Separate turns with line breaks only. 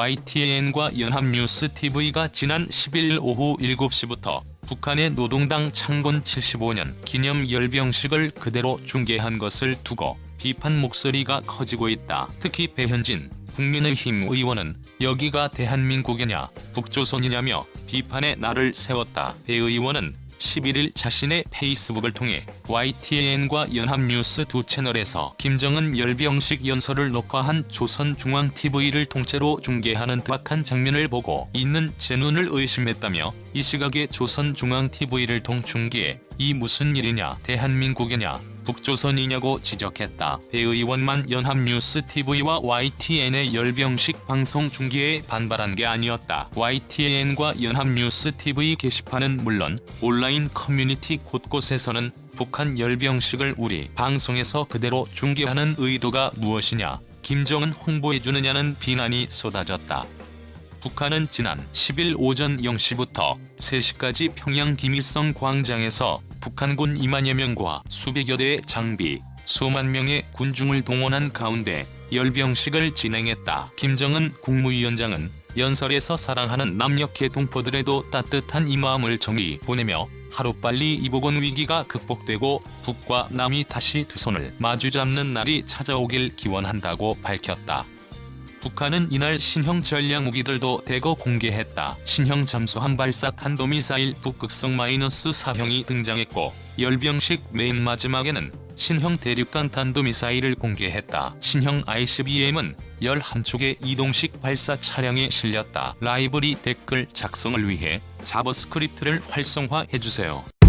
YTN과 연합뉴스TV가 지난 11일 오후 7시부터 북한의 노동당 창건 75년 기념 열병식을 그대로 중계한 것을 두고 비판 목소리가 커지고 있다. 특히 배현진 국민의힘 의원은 여기가 대한민국이냐 북조선이냐며 비판의 날을 세웠다. 배 의원은 11일 자신의 페이스북을 통해 YTN과 연합뉴스 두 채널에서 김정은 열병식 연설을 녹화한 조선중앙TV를 통째로 중계하는 특악한 장면을 보고 있는 제 눈을 의심했다며 이 시각에 조선중앙TV를 통중계해 이 무슨 일이냐 대한민국이냐 북조선이냐고 지적했다. 배 의원만 연합뉴스 TV와 YTN의 열병식 방송 중계에 반발한 게 아니었다. YTN과 연합뉴스 TV 게시판은 물론 온라인 커뮤니티 곳곳에서는 북한 열병식을 우리 방송에서 그대로 중계하는 의도가 무엇이냐, 김정은 홍보해주느냐는 비난이 쏟아졌다. 북한은 지난 10일 오전 0시부터 3시까지 평양 김일성 광장에서 북한군 2만여 명과 수백여 대의 장비, 수만 명의 군중을 동원한 가운데 열병식을 진행했다. 김정은 국무위원장은 연설에서 사랑하는 남녘의 동포들에도 따뜻한 이 마음을 정의 보내며 하루빨리 이보건 위기가 극복되고 북과 남이 다시 두 손을 마주 잡는 날이 찾아오길 기원한다고 밝혔다. 북한은 이날 신형 전략 무기들도 대거 공개했다. 신형 잠수함 발사 탄도미사일 북극성 마이너스 4형이 등장했고 열병식 맨 마지막에는 신형 대륙간 탄도미사일을 공개했다. 신형 ICBM은 11척의 이동식 발사 차량에 실렸다. 라이브리 댓글 작성을 위해 자버스크립트를 활성화해주세요.